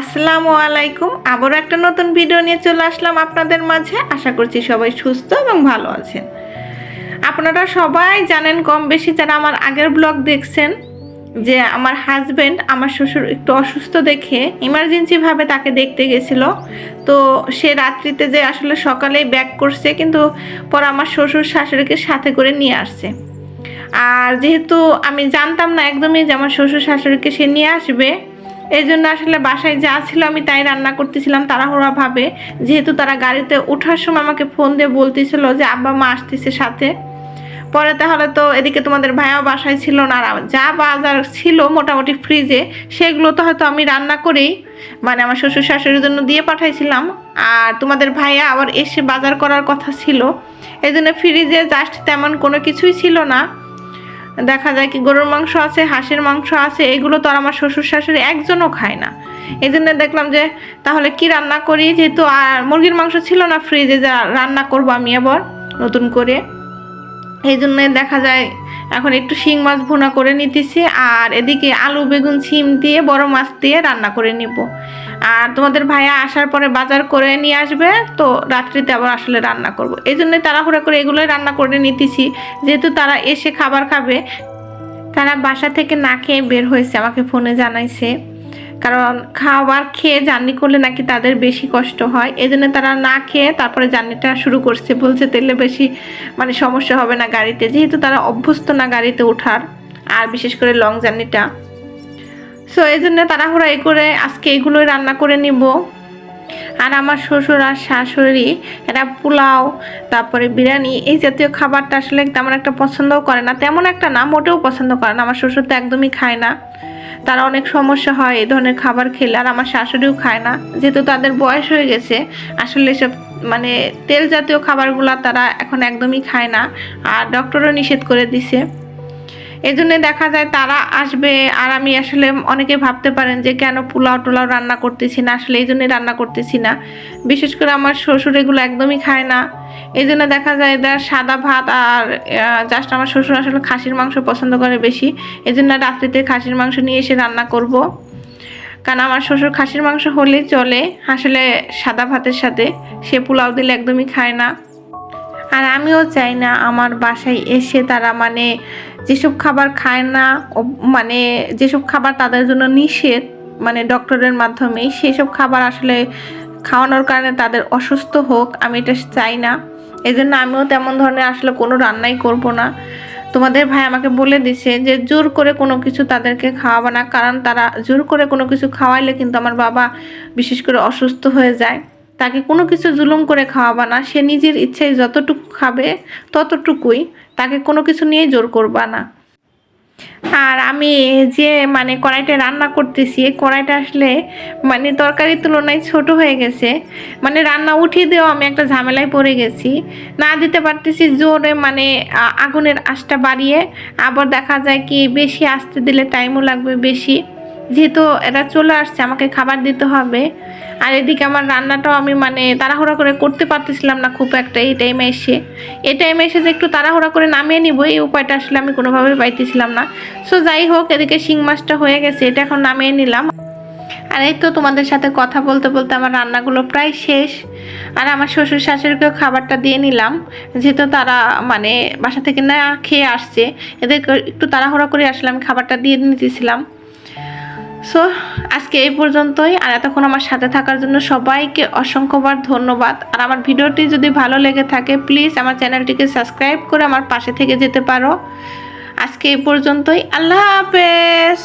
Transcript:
আসসালামু আলাইকুম। আবারও একটা নতুন ভিডিও নিয়ে চলে আসলাম আপনাদের মাঝে। আশা করছি সবাই সুস্থ এবং ভালো আছেন। আপনারা সবাই জানেন কম বেশি যারা আমার আগের ব্লগ দেখছেন, যে আমার হাজব্যান্ড আমার শ্বশুর একটু অসুস্থ দেখে ইমার্জেন্সিভাবে তাকে দেখতে গেছিল। তো সে রাত্রিতে যে আসলে সকালেই ব্যাক করছে, কিন্তু পরে আমার শ্বশুর শাশুড়িকে সাথে করে নিয়ে আসছে। আর যেহেতু আমি জানতাম না একদমই যে আমার শ্বশুর শাশুড়িকে সে নিয়ে আসবে এই জন্য আসলে বাসায় যা ছিল আমি তাই রান্না করতেছিলাম তাড়াহুড়াভাবে যেহেতু তারা গাড়িতে ওঠার সময় আমাকে ফোন দিয়ে বলতেছিল যে আব্বা, মা আসতেছে সাথে। পরে তাহলে তো এদিকে তোমাদের ভাইয়া বাসায় ছিল না আর যা বাজার ছিল মোটামুটি ফ্রিজে সেগুলো তো হয়তো আমি রান্না করেই মানে আমার শ্বশুর শাশুড়ির জন্য দিয়ে পাঠাইছিলাম। আর তোমাদের ভাইয়া আবার এসে বাজার করার কথা ছিল। এই জন্য ফ্রিজে জাস্ট তেমন কোনো কিছুই ছিল না। দেখা যায় কি গরুর মাংস আছে, হাঁসের মাংস আছে, এগুলো তো আর আমার শ্বশুর শাশুড়ি একজনও খায় না। এই জন্য দেখলাম যে তাহলে কি রান্না করি? যেহেতু আর মুরগির মাংস ছিল না ফ্রিজে যা রান্না করব আমি আবার নতুন করে। এই জন্যে দেখা যায় এখন একটু শিং মাছ ভুনা করে নিতেছি, আর এদিকে আলু, বেগুন সিম দিয়ে বড় মাছ দিয়ে রান্না করে নিব। আর তোমাদের ভাইয়া আসার পরে বাজার করে নিয়ে আসবে, তো রাত্রিতে আবার আসলে রান্না করব। এই জন্যই তাড়াহুড়া করে এগুলোই রান্না করে নিতেছি। যেহেতু তারা এসে খাবার খাবে, তারা বাসা থেকে না খেয়ে বের হয়েছে, আমাকে ফোনে জানাইছে। কারণ খাবার খেয়ে জার্নি করলে নাকি তাদের বেশি কষ্ট হয়। এই জন্য তারা না খেয়ে তারপরে জার্নিটা শুরু করছে। বলছে, তেলে বেশি মানে সমস্যা হবে না গাড়িতে। যেহেতু তারা অভ্যস্ত না গাড়িতে ওঠার, আর বিশেষ করে লং জার্নিটা সো এই জন্য তাড়াহুড়া এই করে আজকে এগুলোই রান্না করে নিব। আর আমার শ্বশুর আর শাশুড়ি, এরা পোলাও, তারপরে বিরিয়ানি, এই জাতীয় খাবারটা আসলে তেমন একটা পছন্দও করে না। তেমন একটা না, মোটেও পছন্দ করে না। আমার শ্বশুর তো একদমই খায় না। তারা অনেক সমস্যা হয়, এই ধরনের খাবার খেলে। আর আমার শাশুড়িও খায় না। যেহেতু তাদের বয়স হয়ে গেছে, আসলে এসব মানে তেল জাতীয় খাবারগুলো তারা এখন একদমই খায় না। আর ডক্টরও নিষেধ করে দিছে। এই জন্য দেখা যায় তারা আসবে আর আমি আসলে অনেকে ভাবতে পারেন যে কেন পোলাও টোলাও রান্না করতেছি না, আসলে এই জন্যই রান্না করতেছি না। বিশেষ করে আমার শ্বশুর এগুলো একদমই খায় না। এই জন্য দেখা যায় এদের সাদা ভাত আর জাস্ট আমার শ্বশুর আসলে খাসির মাংস পছন্দ করে বেশি। এই জন্য রাত্রিতে খাসির মাংস নিয়ে এসে রান্না করব। কারণ আমার শ্বশুর খাসির মাংস হলেই চলে, আসলে সাদা ভাতের সাথে। সে পোলাও দিলে একদমই খায় না। আর আমিও চাই না আমার বাসায় এসে তারা মানে যেসব খাবার খায় না মানে যেসব খাবার তাদের জন্য নিষেধ মানে ডক্টরের মাধ্যমেই সেসব খাবার আসলে খাওয়ানোর কারণে তাদের অসুস্থ হোক, আমি এটা চাই না। এই জন্য আমিও তেমন ধরনের আসলে কোনো রান্নাই করব না। তোমাদের ভাই আমাকে বলে দিছে যে, জোর করে কোনো কিছু তাদেরকে খাওয়াবো না, কারণ তারা জোর করে কোনো কিছু খাওয়াইলে কিন্তু আমার বাবা বিশেষ করে অসুস্থ হয়ে যায়। তাকে কোনো কিছু জুলুম করে খাওয়াবা না। সে নিজের ইচ্ছায় যতটুকু খাবে ততটুকুই তাকে কোনো কিছু নিয়ে জোর করবা না। আর আমি যে মানে কড়াইটা রান্না করতেছি কড়াইটা আসলে মানে তরকারির তুলনায় ছোট হয়ে গেছে। মানে রান্না উঠিয়ে দিয়েও আমি একটা ঝামেলায় পড়ে গেছি। না দিতে পারতেছি জোরে মানে আগুনের আঁচটা বাড়িয়ে। আবার দেখা যায় কি বেশি আসতে দিলে টাইমও লাগবে বেশি। যেহেতু এরা চলে আসছে, আমাকে খাবার দিতে হবে। আর এদিকে আমার রান্নাটাও আমি মানে তাড়াহুড়া করে করতে পারতেছিলাম না খুব একটা এই টাইমে এসে। এই টাইমে এসে যে একটু তাড়াহুড়া করে নামিয়ে নিব, এই উপায়টা আসলে আমি কোনোভাবে পাইতেছিলাম না। সো যাই হোক, এদিকে শিং মাছটা হয়ে গেছে, এটা এখন নামিয়ে নিলাম। আর এই তো তোমাদের সাথে কথা বলতে বলতে আমার রান্নাগুলো প্রায় শেষ। আর আমার শ্বশুর শাশুড়িকেও খাবারটা দিয়ে নিলাম, যেহেতু তারা মানে বাসা থেকে না খেয়ে আসছে। এদেরকে একটু তাড়াহুড়া করে আসলে আমি খাবারটা দিয়ে নিতেছিলাম সো আজকে এই পর্যন্তই, আর এতক্ষণ আমার সাথে থাকার জন্য সবাইকে অসংখ্যবার ধন্যবাদ। আর আমার ভিডিওটি যদি ভালো লেগে থাকে প্লিজ আমার চ্যানেলটিকে সাবস্ক্রাইব করে আমার পাশে থেকে যেতে পারো। আজকে এই পর্যন্তই, আল্লাহ হাফেজ!